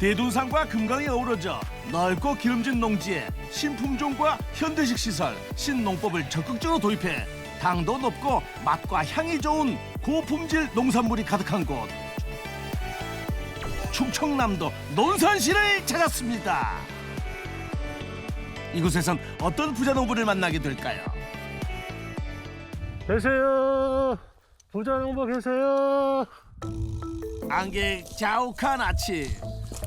대둔산과 금강이 어우러져 넓고 기름진 농지에 신품종과 현대식 시설, 신농법을 적극적으로 도입해 당도 높고 맛과 향이 좋은 고품질 농산물이 가득한 곳. 충청남도 논산시를 찾았습니다. 이곳에선 어떤 부자 농부를 만나게 될까요? 계세요. 부자 농부 계세요. 안개 자욱한 아침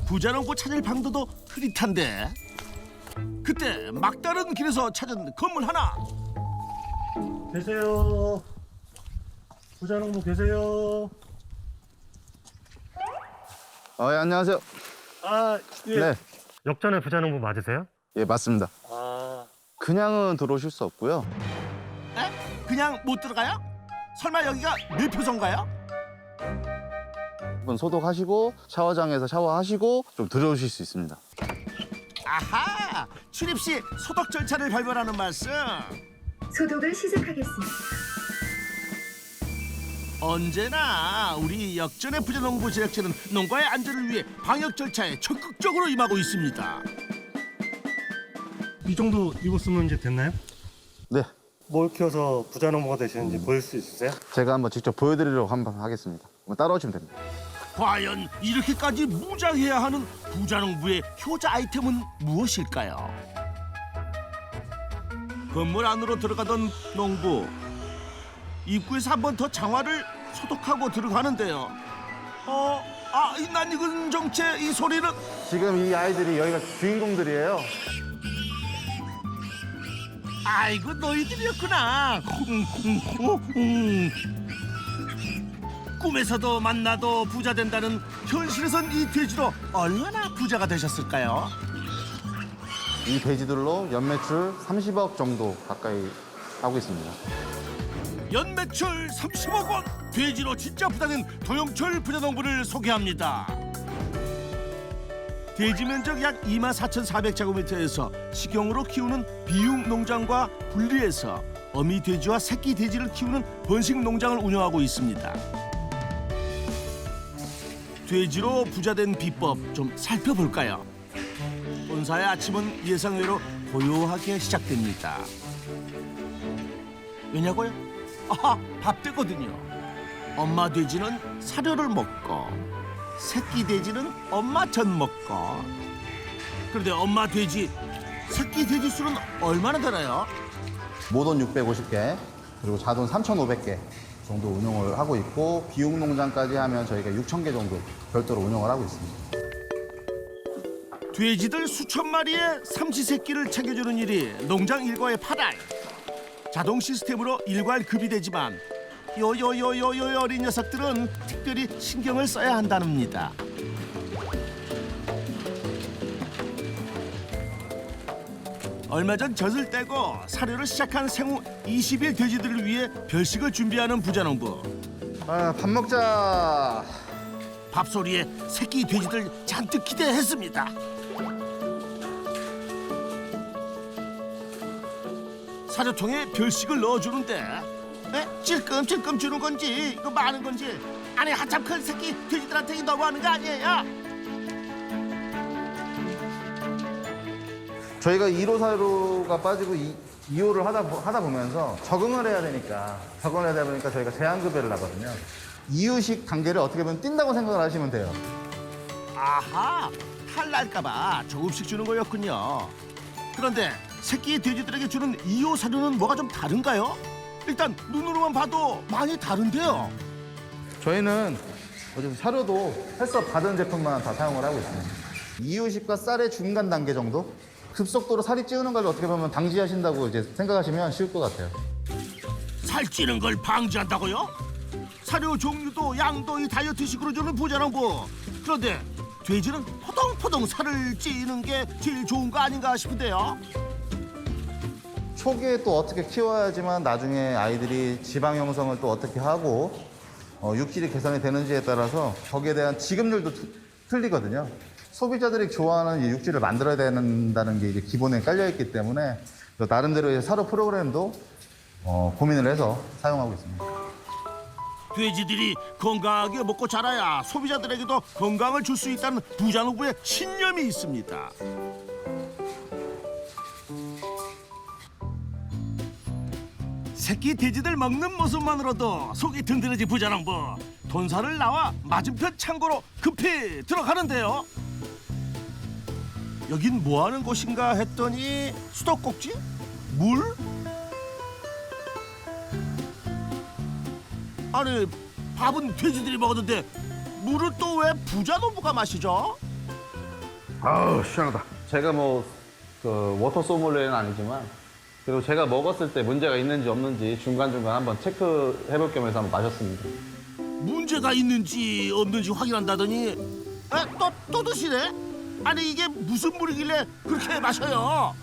부자농부 찾을 방도도 흐릿한데 그때 막다른 길에서 찾은 건물 하나 계세요. 부자농부 계세요. 어, 예, 안녕하세요. 아, 예. 네, 역전의 부자농부 맞으세요? 예, 맞습니다. 아, 그냥은 들어오실 수 없고요. 에? 그냥 못 들어가요? 설마 여기가 매표소인가요? 한번 소독하시고 샤워장에서 샤워하시고 좀 들어오실 수 있습니다. 아하 출입 시 소독 절차를 발표하는 말씀 소독을 시작하겠습니다. 언제나 우리 역전의 부자농부 제작진은 농가의 안전을 위해 방역 절차에 적극적으로 임하고 있습니다 이 정도 입었으면 이제 됐나요? 네, 뭘 키워서 부자 농부가 되시는지 보일 수 있으세요? 제가 한번 직접 보여드리려고 한번 하겠습니다. 한번 따라오시면 됩니다. 과연 이렇게까지 무장해야 하는 부자농부의 효자 아이템은 무엇일까요? 건물 안으로 들어가던 농부 입구에서 한 번 더 장화를 소독하고 들어가는데요. 어, 아, 이 낯익은 정체 이 소리는 지금 이 아이들이 여기가 주인공들이에요. 아이고 너희들이었구나. 쿵쿵쿵쿵. 꿈에서도 만나도 부자 된다는 현실에선 이 돼지로 얼마나 부자가 되셨을까요? 이 돼지들로 연매출 30억 정도 가까이 하고 있습니다. 연매출 30억 원 돼지로 진짜 부자된 도영철 부자농부를 소개합니다. 돼지 면적 약 2만 4,400제곱미터에서 식용으로 키우는 비육 농장과 분리해서 어미 돼지와 새끼 돼지를 키우는 번식 농장을 운영하고 있습니다. 돼지로 부자된 비법 좀 살펴볼까요? 본사의 아침은 예상외로 고요하게 시작됩니다. 왜냐고요? 아, 밥 되거든요. 엄마 돼지는 사료를 먹고 새끼 돼지는 엄마 전 먹고 그런데 엄마 돼지 새끼 돼지 수는 얼마나 되나요? 모돈 650개, 그리고 자돈 3,500개 정도 운영을 하고 있고 비육 농장까지 하면 저희가 6,000개 정도 별도로 운영을 하고 있습니다. 돼지들 수천 마리의 삼시 새끼를 챙겨주는 일이 농장 일과의 파달. 자동 시스템으로 일괄 급이 되지만 요요요요요 어린 녀석들은 특별히 신경을 써야 한다는니다. 얼마 전 젖을 떼고 사료를 시작한 생후 20일 돼지들을 위해 별식을 준비하는 부자농부. 아, 밥 먹자. 밥소리에 새끼 돼지들 잔뜩 기대했습니다. 사료통에 별식을 넣어주는데 에? 찔끔찔끔 주는 건지 이거 많은 건지 아니 한참 큰 새끼 돼지들한테 너무하는 거 아니에요? 저희가 1호 사료가 빠지고 2, 2호를 하다, 보- 하다 보면서 적응을 해야 되니까 적응을 해야 보니까 저희가 제한급여를 나거든요. 이유식 단계를 어떻게 보면 뛴다고 생각을 하시면 돼요. 아하 탈날까봐 조금씩 주는 거였군요. 그런데 새끼 돼지들에게 주는 2호 사료는 뭐가 좀 다른가요? 일단 눈으로만 봐도 많이 다른데요. 저희는 어쨌든 사료도 햇섭 받은 제품만 다 사용을 하고 있습니다. 이유식과 쌀의 중간 단계 정도? 급속도로 살이 찌우는 걸 어떻게 보면 방지하신다고 이제 생각하시면 쉬울 것 같아요. 살찌는 걸 방지한다고요? 사료 종류도 양도 이 다이어트식으로 주는 부자농부 그런데 돼지는 포동포동 살을 찌는 게 제일 좋은 거 아닌가 싶은데요 초기에 또 어떻게 키워야지만 나중에 아이들이 지방 형성을 또 어떻게 하고 어, 육질이 개선이 되는지에 따라서 거기에 대한 지급률도 투- 틀리거든요. 소비자들이 좋아하는 이 육질을 만들어야 된다는 게 이제 기본에 깔려 있기 때문에 또 나름대로 의 사료 프로그램도 어, 고민을 해서 사용하고 있습니다. 돼지들이 건강하게 먹고 자라야 소비자들에게도 건강을 줄 수 있다는 부자농부의 신념이 있습니다. 새끼 돼지들 먹는 모습만으로도 속이 든든해진 부자농부 돈사를 나와 맞은편 창고로 급히 들어가는데요. 여긴 뭐 하는 곳인가 했더니 수도꼭지? 물? 아니 밥은 돼지들이 먹었는데 물을 또 왜 부자 농부가 마시죠? 아우 시원하다. 제가 뭐 그 워터 소믈리에는 아니지만 그리고 제가 먹었을 때 문제가 있는지 없는지 중간 중간 한번 체크해 볼 겸해서 한번 마셨습니다. 문제가 있는지 없는지 확인한다더니 에? 또, 또 드시네? 아니 이게 무슨 물이길래 그렇게 마셔요?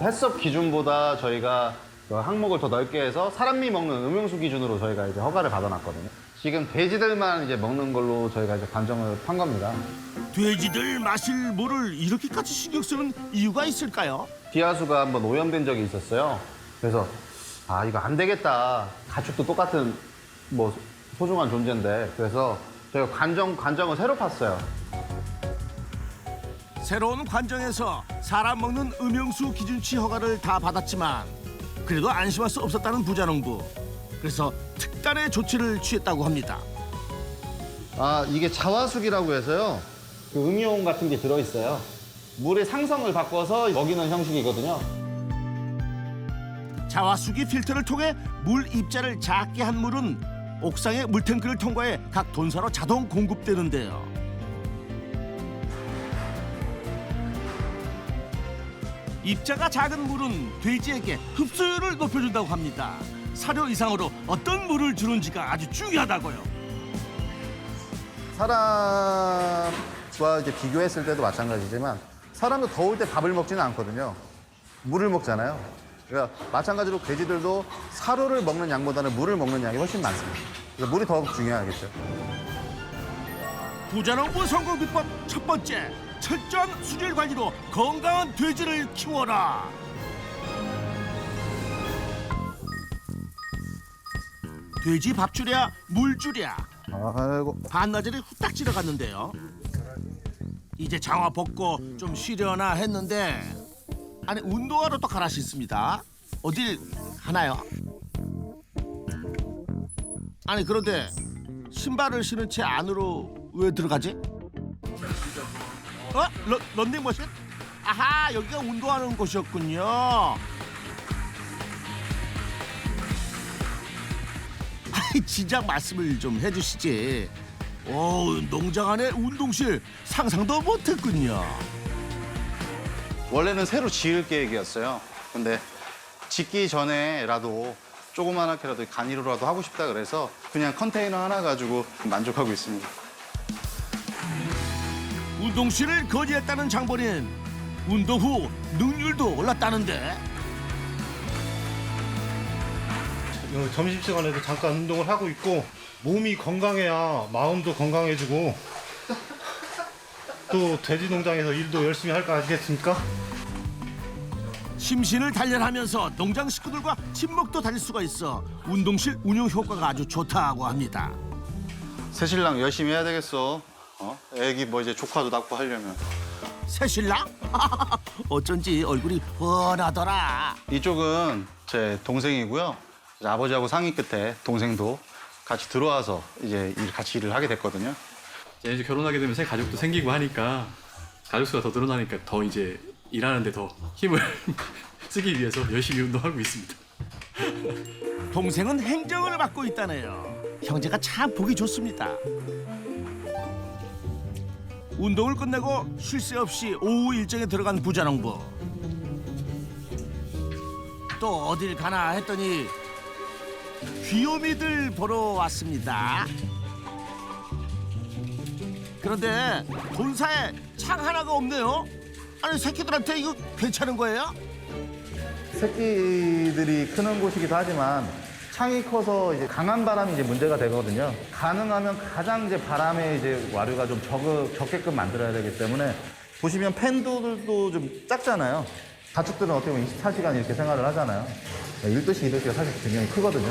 햇섭 기준보다 저희가 그 항목을 더 넓게 해서 사람이 먹는 음용수 기준으로 저희가 이제 허가를 받아놨거든요. 지금 돼지들만 이제 먹는 걸로 저희가 이제 관정을 판 겁니다. 돼지들 마실 물을 이렇게까지 신경 쓰는 이유가 있을까요? 비하수가 한번 오염된 적이 있었어요. 그래서 아 이거 안 되겠다. 가축도 똑같은 뭐 소중한 존재인데 그래서 저희가 관정 관정을 새로 팠어요. 새로운 관정에서 사람 먹는 음용수 기준치 허가를 다 받았지만 그래도 안심할 수 없었다는 부자농부 그래서 특단의 조치를 취했다고 합니다 아 이게 자화숙이라고 해서요. 그 음이온 같은 게 들어있어요. 물의 상성을 바꿔서 먹이는 형식이거든요. 자화수기 필터를 통해 물 입자를 작게 한 물은 옥상의 물탱크를 통과해 각 돈사로 자동 공급되는데요 입자가 작은 물은 돼지에게 흡수율을 높여준다고 합니다 사료 이상으로 어떤 물을 주는지가 아주 중요하다고요 사람과 이제 비교했을 때도 마찬가지지만 사람도 더울 때 밥을 먹지는 않거든요. 물을 먹잖아요. 그러니까 마찬가지로 돼지들도 사료를 먹는 양보다는 물을 먹는 양이 훨씬 많습니다. 그래서 물이 더 중요하겠죠. 부자농부 성공 비법 첫 번째 철저한 수질 관리로 건강한 돼지를 키워라. 돼지 밥 주랴 물 주랴 아이고 반나절이 후딱 지나갔는데요. 이제 장화 벗고 좀 쉬려나 했는데 아니 운동화로 또 갈아 신습니다. 어딜 하나요? 아니 그런데 신발을 신은 채 안으로 왜 들어가지? 어? 러, 런닝머신? 아하 여기가 운동하는 곳이었군요. 아이 진작 말씀을 좀 해주시지. 오 농장 안에 운동실 상상도 못했군요. 원래는 새로 지을 계획이었어요. 근데 짓기 전에라도 조그만하게라도 간이로라도 하고 싶다 그래서 그냥 컨테이너 하나 가지고 만족하고 있습니다. 운동실을 거지했다는 장본인 운동 후 능률도 올랐다는데 어, 점심시간에도 잠깐 운동을 하고 있고 몸이 건강해야 마음도 건강해지고 또 돼지 농장에서 일도 열심히 할 거 아니겠습니까? 심신을 단련하면서 농장 식구들과 친목도 다닐 수가 있어 운동실 운영 효과가 아주 좋다고 합니다. 새신랑 열심히 해야 되겠어. 어? 애기 뭐 이제 조카도 낳고 하려면. 새신랑? 어쩐지 얼굴이 훤하더라. 이쪽은 제 동생이고요. 이제 아버지하고 상의 끝에 동생도 같이 들어와서 이제 일- 같이 일을 하게 됐거든요. 이제 이제 결혼하게 되면 새 가족도 생기고 하니까 가족 수가 더 늘어나니까 더 이제 일하는데 더 힘을 쓰기 위해서 열심히 운동하고 있습니다. 동생은 행정을 맡고 있다네요. 형제가 참 보기 좋습니다. 운동을 끝내고 쉴 새 없이 오후 일정에 들어간 부자농부. 또 어딜 가나 했더니 귀요미들 보러 왔습니다. 그런데 본사에 창 하나가 없네요. 아니 새끼들한테 이거 괜찮은 거예요? 새끼들이 크는 곳이기도 하지만 창이 커서 이제 강한 바람이 이제 문제가 되거든요. 가능하면 가장 이제 바람의 이제 와류가 좀 적, 적게끔 만들어야 되기 때문에 보시면 팬들도 좀 작잖아요. 가축들은 어떻게 보면 24시간 이렇게 생활을 하잖아요. 1도씩 2도씨가 사실 굉장히 크거든요.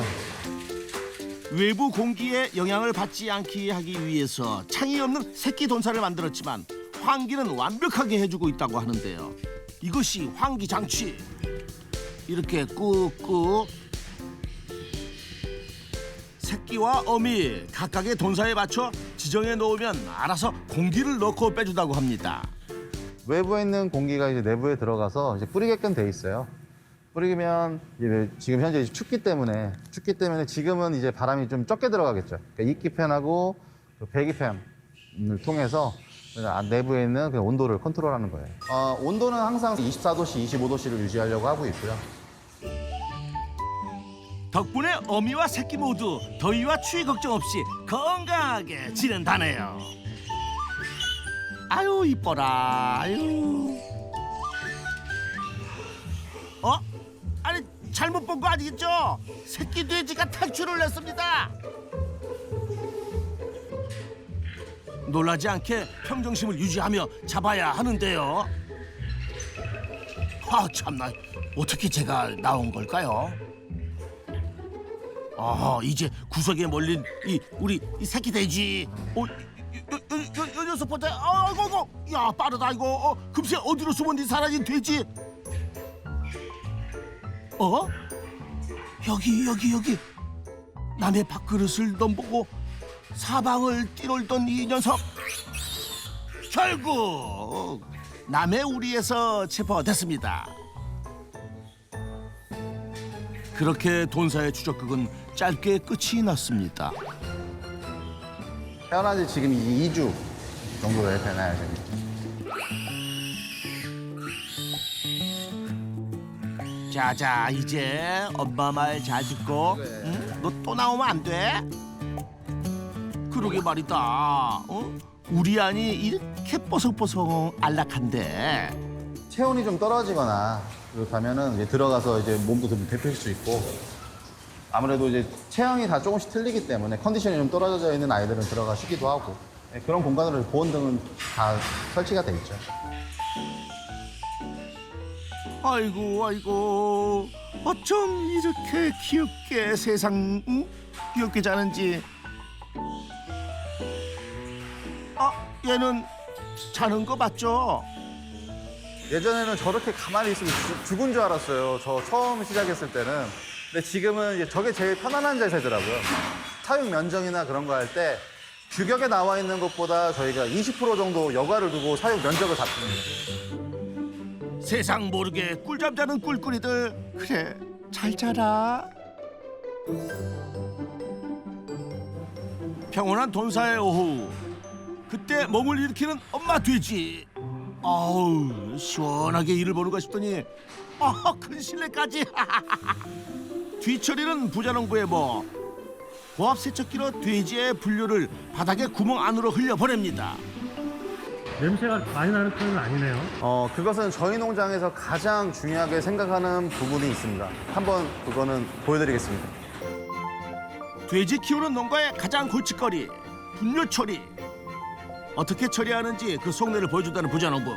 외부 공기에 영향을 받지 않게 하기 위해서 창이 없는 새끼 돈살을 만들었지만 환기는 완벽하게 해주고 있다고 하는데요. 이것이 환기 장치. 이렇게 꾹꾹 새끼와 어미 각각의 돈사에 맞춰 지정해 놓으면 알아서 공기를 넣고 빼주다고 합니다. 외부에 있는 공기가 이제 내부에 들어가서 이제 뿌리게끔 돼 있어요. 뿌리면 이제 지금 현재 이제 춥기 때문에 춥기 때문에 지금은 이제 바람이 좀 적게 들어가겠죠. 그러니까 이끼팬하고 그 배기팬을 통해서 아, 내부에 있는 그 온도를 컨트롤하는 거예요. 어, 온도는 항상 24도씨, 25도씨를 유지하려고 하고 있고요. 덕분에 어미와 새끼 모두 더위와 추위 걱정 없이 건강하게 지낸다네요. 아유 이뻐라. 아유. 어? 아니 잘못 본 거 아니겠죠? 새끼 돼지가 탈출을 했습니다. 놀라지 않게 평정심을 유지하며 잡아야 하는데요. 아 참나 어떻게 제가 나온 걸까요? 아 이제 구석에 몰린 이 우리 이 새끼 돼지. 어, 녀석 보자. 아이고 이고. 야 빠르다 이거. 어, 금세 어디로 숨었니 사라진 돼지. 어? 여기 여기 여기. 남의 밥그릇을 넘보고 사방을 뛰놀던 이 녀석. 결국 남의 우리에서 체포됐습니다. 그렇게 돈사의 추적극은 짧게 끝이 났습니다. 태어난 지 지금 이제 2주 정도 되나요, 지금? 자자 이제 엄마 말 잘 듣고 응? 너 또 나오면 안 돼? 그러게 말이다 어? 우리 안이 이렇게 뽀송뽀송 안락한데 체온이 좀 떨어지거나 그렇다면은 이제 들어가서 이제 몸도 좀 데필 수 있고 아무래도 이제 체형이 다 조금씩 틀리기 때문에 컨디션이 좀 떨어져 있는 아이들은 들어가 쉬기도 하고 네, 그런 공간으로 보온 등은 다 설치가 돼 있죠. 아이고 아이고 어쩜 이렇게 귀엽게 세상 응? 귀엽게 자는지 아 얘는 자는 거 맞죠? 예전에는 저렇게 가만히 있으면 죽- 죽은 줄 알았어요. 저 처음 시작했을 때는. 근데 지금은 이제 저게 제일 편안한 자세더라고요. 사육 면적이나 그런 거 할 때 규격에 나와 있는 것보다 저희가 20% 정도 여과를 두고 사육 면적을 잡습니다. 세상 모르게 꿀잠 자는 꿀꿀이들. 그래 잘 자라. 평온한 돈사의 오후. 그때 몸을 일으키는 엄마 돼지. 아우 시원하게 이를 보는가 싶더니 아 큰 실내까지 뒤처리는 부자농부의 뭐 고압 세척기로 돼지의 분류를 바닥에 구멍 안으로 흘려보냅니다 냄새가 많이 나는 편은 아니네요. 어, 그것은 저희 농장에서 가장 중요하게 생각하는 부분이 있습니다. 한번 그거는 보여드리겠습니다. 돼지 키우는 농가의 가장 골칫거리 분뇨 처리 어떻게 처리하는지 그 속내를 보여준다는 부자농부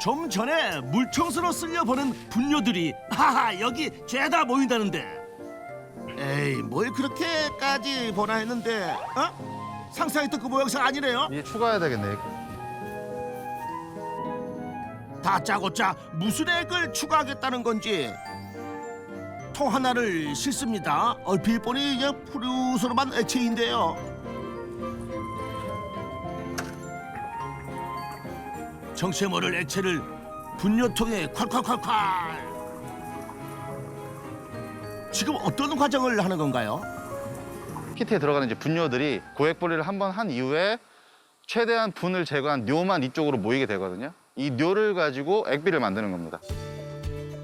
좀 전에 물청소로 쓸려 보는 분뇨들이 하하 여기 죄다 모인다는데 에이 뭘 그렇게까지 보나 했는데 어? 상상했던 그 모양새가 아니네요 이제 추가해야 되겠네. 다 짜고짜 무슨 액을 추가하겠다는 건지 통 하나를 싣습니다. 얼핏 보니 이게 푸르스름한 액체인데요. 정체 모를 액체를 분뇨통에 콸콸콸콸. 지금 어떤 과정을 하는 건가요? 키트에 들어가는 이제 분뇨들이 고액 분리를 한 번 한 이후에 최대한 분을 제거한 뇨만 이쪽으로 모이게 되거든요. 이 뇨를 가지고 액비를 만드는 겁니다.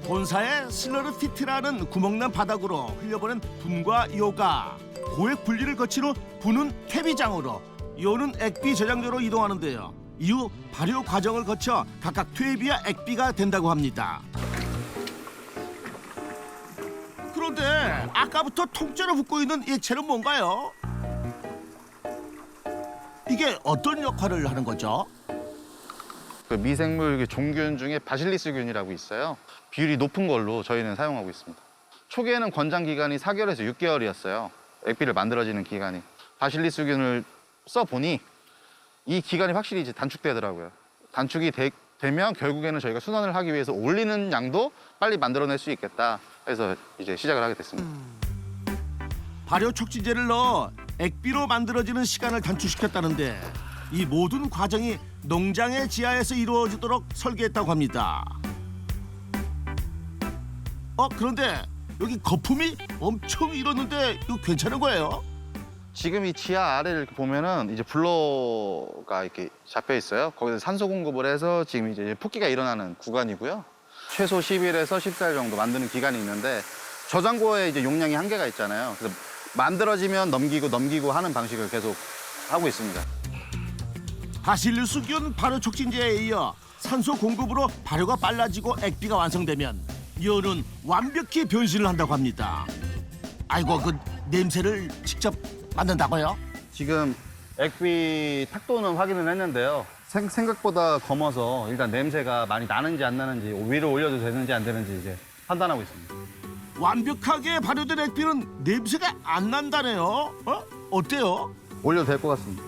본사의 슬러르 피트라는 구멍난 바닥으로 흘려보낸 분과 요가 고액 분리를 거친 후 분은 퇴비장으로 요는 액비 저장소로 이동하는데요. 이후 발효 과정을 거쳐 각각 퇴비와 액비가 된다고 합니다. 그런데 아까부터 통째로 붙고 있는 이 액체는 뭔가요? 이게 어떤 역할을 하는 거죠? 그 미생물 종균 중에 바실리스균이라고 있어요. 비율이 높은 걸로 저희는 사용하고 있습니다. 초기에는 권장 기간이 4개월에서 6개월이었어요. 액비를 만들어지는 기간이 바실리스균을 써 보니 이 기간이 확실히 이제 단축되더라고요. 단축이 되, 면 결국에는 저희가 순환을 하기 위해서 올리는 양도 빨리 만들어낼 수 있겠다. 해서 이제 시작을 하게 됐습니다. 발효 촉진제를 넣어 액비로 만들어지는 시간을 단축시켰다는데 이 모든 과정이 농장의 지하에서 이루어지도록 설계했다고 합니다. 어 그런데 여기 거품이 엄청 일었는데 이거 괜찮은 거예요? 지금 이 지하 아래를 이렇게 보면은 이제 블러가 이렇게 잡혀 있어요. 거기서 산소 공급을 해서 지금 이제 폭기가 일어나는 구간이고요. 최소 10일에서 14일 정도 만드는 기간이 있는데 저장고에 이제 용량이 한계가 있잖아요. 그래서 만들어지면 넘기고 넘기고 하는 방식을 계속 하고 있습니다. 바실루스 균 발효 촉진제에 이어 산소 공급으로 발효가 빨라지고 액비가 완성되면 연은 완벽히 변신을 한다고 합니다. 아이고 그 냄새를 직접 맡는다고요? 지금 액비 탁도는 확인을 했는데요. 생, 생각보다 검어서 일단 냄새가 많이 나는지 안 나는지 위로 올려도 되는지 안 되는지 이제 판단하고 있습니다. 완벽하게 발효된 액비는 냄새가 안 난다네요. 어? 어때요? 올려도 될 것 같습니다.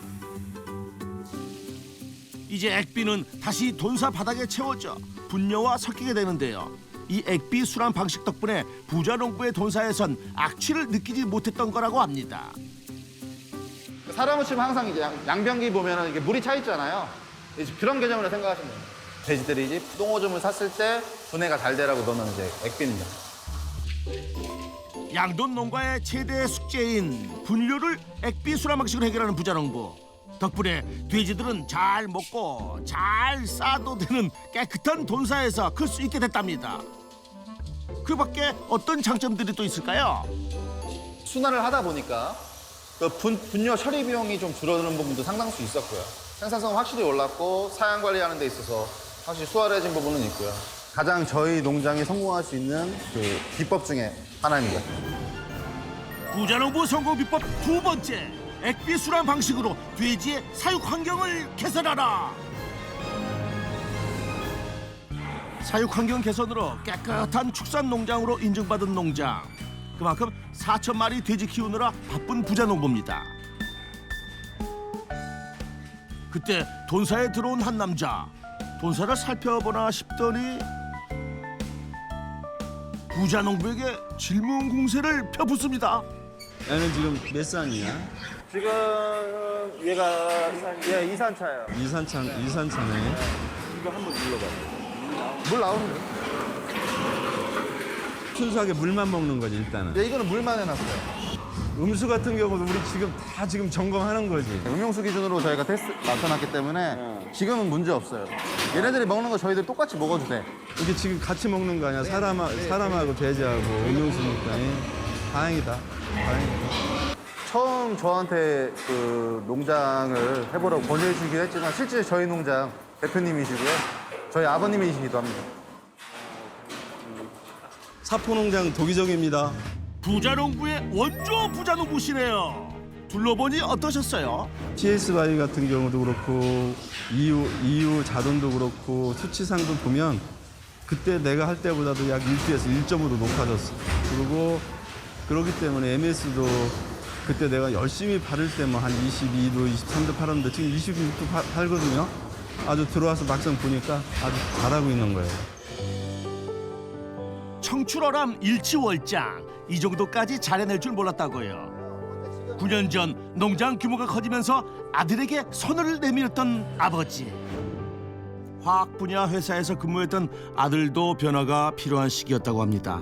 이제 액비는 다시 돈사 바닥에 채워져 분뇨와 섞이게 되는데요. 이 액비 순환 방식 덕분에 부자 농부의 돈사에선 악취를 느끼지 못했던 거라고 합니다. 사람을 치면 항상 이제 양- 양변기 보면은 이게 물이 차 있잖아요. 이제 그런 개념으로 생각하시면 돼요. 돼지들이 이제 똥오줌을 샀을 때 분해가 잘 되라고 넣는 이제 액비입니다. 양돈 농가의 최대 숙제인 분뇨를 액비 순환 방식으로 해결하는 부자 농부. 덕분에 돼지들은 잘 먹고 잘 싸도 되는 깨끗한 돈사에서 클 수 있게 됐답니다. 그 밖에 어떤 장점들이 또 있을까요? 순환을 하다 보니까 그 분, 분뇨 처리 비용이 좀 줄어드는 부분도 상당수 있었고요. 생산성은 확실히 올랐고 사양 관리하는 데 있어서 확실히 수월해진 부분은 있고요. 가장 저희 농장이 성공할 수 있는 그 비법 중에 하나입니다. 부자 농부 성공 비법 두 번째 액비 순환 방식으로 돼지의 사육 환경을 개선하라. 사육 환경 개선으로 깨끗한 축산 농장으로 인증받은 농장. 그만큼 4천 마리 돼지 키우느라 바쁜 부자 농부입니다. 그때 돈사에 들어온 한 남자. 돈사를 살펴보나 싶더니 부자 농부에게 질문 공세를 펴붓습니다. 얘는 지금 몇 산이야? 지금 얘가 예, 이산차예요. 이산찬 이산찬에 물 나오는데. 순수하게 물만 먹는 거지 일단은. 예, 이거는 물만 해놨어요. 음수 같은 경우도 우리 지금 다 지금 점검하는 거지. 음용수 기준으로 저희가 테스트 맡아놨기 때문에 지금은 문제 없어요. 얘네들이 먹는 거 저희들 똑같이 먹어도 돼. 이게 지금 같이 먹는 거 아니야? 사람 사람하고 돼지하고 음용수니까 예. 다행이다. 다행이다. 처음 저한테 그 농장을 해보라고 권유해 주긴 했지만 실제 저희 농장 대표님이시고요. 저희 아버님이시기도 합니다. 사포농장 도기적입니다. 부자농부의 원조 부자농부시네요. 둘러보니 어떠셨어요? TS 바이 같은 경우도 그렇고 EU EU 자돈도 그렇고 수치상도 보면 그때 내가 할 때보다도 약 1도에서 1점으로 높아졌어. 그리고 그렇기 때문에 MS도 그때 내가 열심히 바를 때 뭐 한 22도, 23도 팔았는데 지금 26도 파- 팔거든요. 아주 들어와서 막상 보니까 아주 잘하고 있는 거예요. 청출어람 일치월장 이 정도까지 잘해낼 줄 몰랐다고요. 9년 전 농장 규모가 커지면서 아들에게 손을 내밀었던 아버지. 화학 분야 회사에서 근무했던 아들도 변화가 필요한 시기였다고 합니다.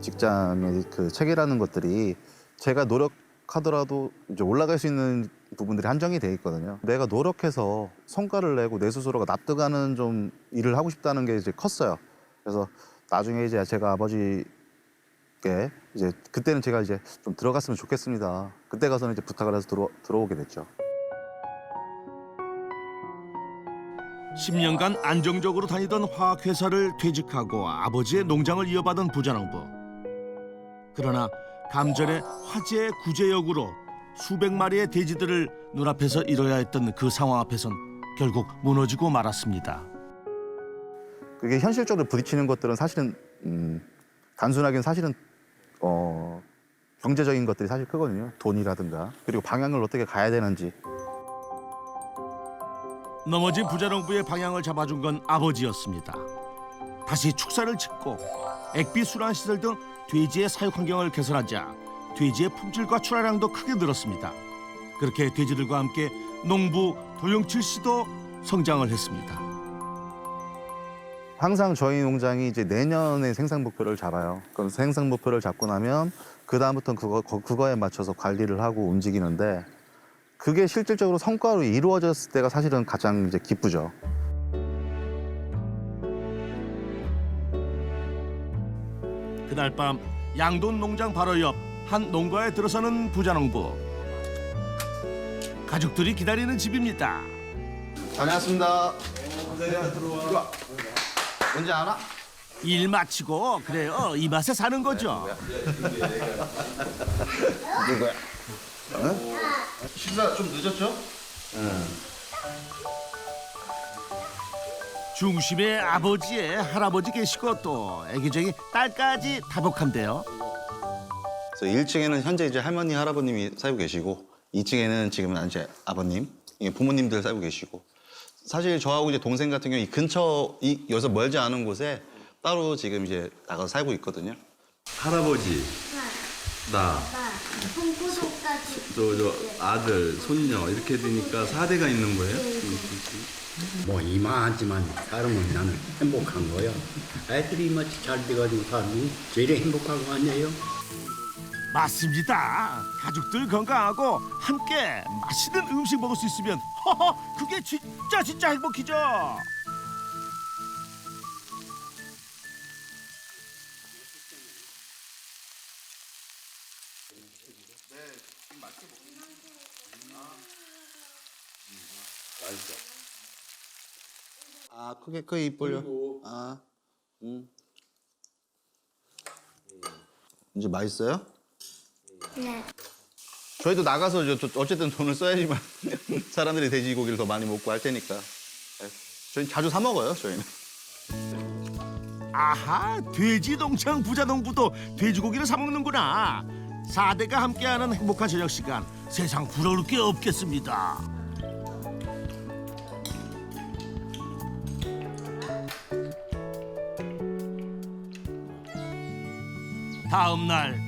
직장의 그 체계라는 것들이 제가 노력하더라도 이제 올라갈 수 있는 부분들이 한정이 돼 있거든요. 내가 노력해서 성과를 내고 내 스스로가 납득하는 좀 일을 하고 싶다는 게 이제 컸어요. 그래서 나중에 이제 제가 아버지께 이제 그때는 제가 이제 좀 들어갔으면 좋겠습니다. 그때 가서는 이제 부탁을 해서 들어, 들어오게 됐죠. 10년간 안정적으로 다니던 화학회사를 퇴직하고 아버지의 농장을 이어받은 부자농부. 그러나 감전의 화재 구제역으로 수백 마리의 돼지들을 눈앞에서 잃어야 했던 그 상황 앞에선 결국 무너지고 말았습니다. 그게 현실적으로 부딪히는 것들은 사실은 음, 단순하긴 사실은 어, 경제적인 것들이 사실 크거든요. 돈이라든가 그리고 방향을 어떻게 가야 되는지 넘어진 부자농부의 방향을 잡아준 건 아버지였습니다. 다시 축사를 짓고 액비 순환 시설 등 돼지의 사육 환경을 개선하자 돼지의 품질과 출하량도 크게 늘었습니다. 그렇게 돼지들과 함께 농부 도영칠 씨도 성장을 했습니다. 항상 저희 농장이 이제 내년에 생산 목표를 잡아요. 그럼 생산 목표를 잡고 나면 그 다음부터는 그거 거- 그거에 맞춰서 관리를 하고 움직이는데 그게 실질적으로 성과로 이루어졌을 때가 사실은 가장 이제 기쁘죠. 그날 밤 양돈 농장 바로 옆 한 농가에 들어서는 부자농부. 가족들이 기다리는 집입니다. 다녀왔습니다. 들어와. 언제 알아? 일 마치고 그래요 이 맛에 사는 거죠. 누구야? 어? 식사 좀 늦었죠? 중심에 아버지에 할아버지 계시고 또 애기쟁이 딸까지 다복한데요. 그래서 1층에는 현재 이제 할머니 할아버님이 살고 계시고 2층에는 지금은 이제 아버님, 이 부모님들 살고 계시고 사실 저하고 이제 동생 같은 경우 이 근처 이 여기서 멀지 않은 곳에 따로 지금 이제 나가서 살고 있거든요. 할아버지, 나, 저, 저 아들, 손녀 이렇게 되니까 4대가 있는 거예요? 뭐 이만하지만 사람은 나는 행복한 거야. 애들이 마치 잘 돼가지고 살면 제일 행복하고 아니에요? 맞습니다. 가족들 건강하고 함께 맛있는 음식 먹을 수 있으면 허허 그게 진짜 진짜 행복이죠. 아 크게 크게 입 벌려. 아, 음. 이제 맛있어요? 네. 저희도 나가서 어쨌든 돈을 써야지만 사람들이 돼지고기를 더 많이 먹고 할 테니까. 네. 저희 자주 사 먹어요. 저희는. 아하 돼지 농장 부자 농부도 돼지고기를 사 먹는구나. 4대가 함께하는 행복한 저녁 시간 세상 부러울 게 없겠습니다. 다음 날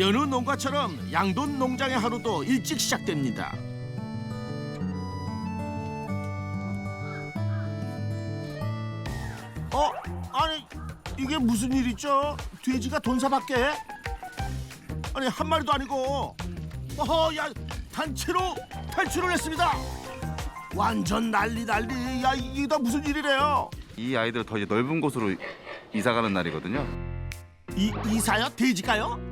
여느 농가처럼 양돈 농장의 하루도 일찍 시작됩니다. 어? 아니 이게 무슨 일이죠? 돼지가 돈사밖에? 아니 한 마리도 아니고 어허 야 단체로 탈출을 했습니다 완전 난리 난리 야 이게 다 무슨 일이래요 이 아이들 더 이제 넓은 곳으로 이사 가는 날이거든요. 이 이사요? 돼지가요?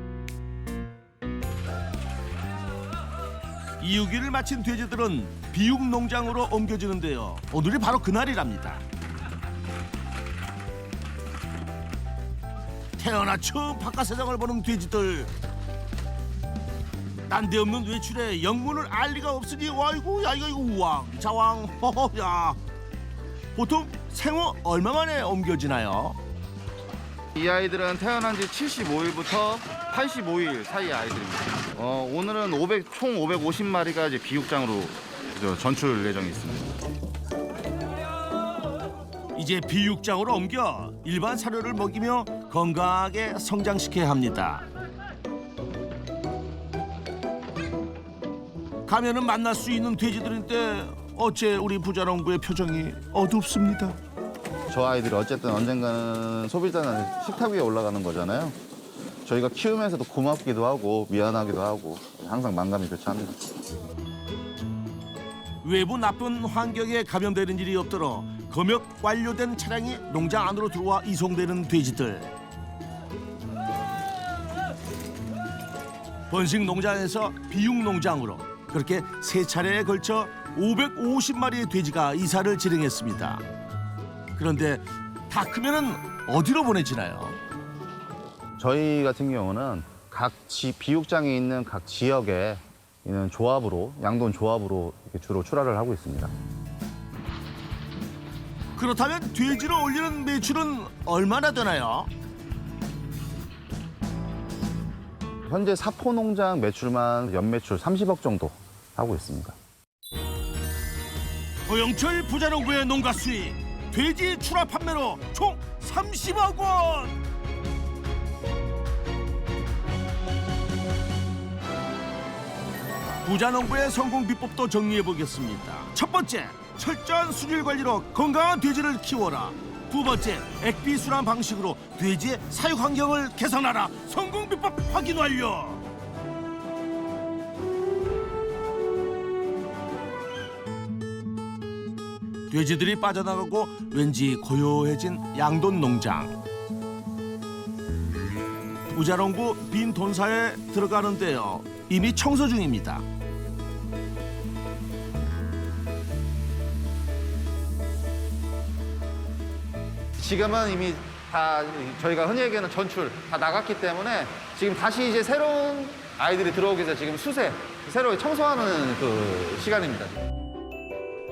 이유기를 마친 돼지들은 비육 농장으로 옮겨지는데요 오늘이 바로 그날이랍니다 태어나 처음 바깥 세상을 보는 돼지들 난데없는 외출에 영문을 알 리가 없으니 와이고 야 이거 이거 우왕 자왕 허허야 보통 생후 얼마 만에 옮겨지나요? 이 아이들은 태어난 지 75일부터 85일 사이 아이들입니다. 어, 오늘은 500, 총 550마리가 이제 비육장으로 저 전출 예정이 있습니다. 이제 비육장으로 옮겨 일반 사료를 먹이며 건강하게 성장시켜야 합니다. 가면은 만날 수 있는 돼지들인데 어째 우리 부자농부의 표정이 어둡습니다. 저 아이들이 어쨌든 언젠가는 소비자는 식탁 위에 올라가는 거잖아요. 저희가 키우면서도 고맙기도 하고 미안하기도 하고 항상 만감이 교차합니다. 외부 나쁜 환경에 감염되는 일이 없도록 검역 완료된 차량이 농장 안으로 들어와 이송되는 돼지들. 번식 농장에서 비육 농장으로 그렇게 세 차례에 걸쳐 550마리의 돼지가 이사를 진행했습니다. 그런데 다 크면은 어디로 보내지나요? 저희 같은 경우는 각 지, 비육장에 있는 각 지역에 있는 조합으로 양돈 조합으로 이렇게 주로 출하를 하고 있습니다. 그렇다면 돼지를 올리는 매출은 얼마나 되나요? 현재 사포 농장 매출만 연매출 30억 정도 하고 있습니다. 도영철 부자농부의 농가 수익 돼지 출하 판매로 총 30억 원. 부자 농부의 성공 비법도 정리해 보겠습니다. 첫 번째, 철저한 수질 관리로 건강한 돼지를 키워라. 두 번째, 액비 순환 방식으로 돼지의 사육 환경을 개선하라. 성공 비법 확인 완료. 돼지들이 빠져나가고 왠지 고요해진 양돈 농장. 우자농부 빈 돈사에 들어가는데요. 이미 청소 중입니다. 지금은 이미 다 저희가 흔히 얘기하는 전출 다 나갔기 때문에 지금 다시 이제 새로운 아이들이 들어오기 위해서 지금 수세, 새로 청소하는 그 시간입니다.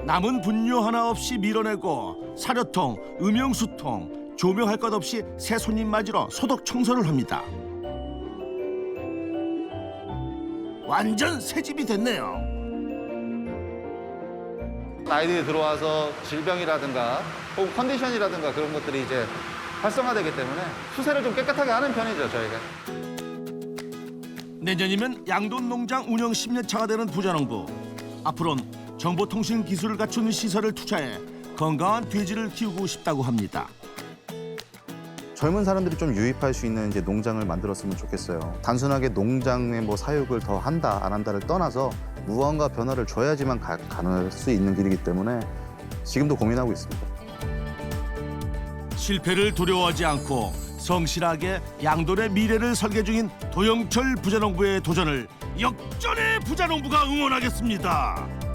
남은 분뇨 하나 없이 밀어내고 사료통, 음영수통, 조명할 것 없이 새 손님 맞으러 소독 청소를 합니다. 완전 새 집이 됐네요. 아이들이 들어와서 질병이라든가 혹은 컨디션이라든가 그런 것들이 이제 활성화되기 때문에 수세를 좀 깨끗하게 하는 편이죠, 저희가. 내년이면 양돈 농장 운영 10년 차가 되는 부자농부. 앞으로는 정보통신 기술을 갖춘 시설을 투자해 건강한 돼지를 키우고 싶다고 합니다. 젊은 사람들이 좀 유입할 수 있는 이제 농장을 만들었으면 좋겠어요. 단순하게 농장의 뭐 사육을 더 한다 안 한다를 떠나서 무언가 변화를 줘야지만 가, 가능할 수 있는 길이기 때문에 지금도 고민하고 있습니다. 실패를 두려워하지 않고 성실하게 양돈의 미래를 설계 중인 도영철 부자농부의 도전을 역전의 부자농부가 응원하겠습니다.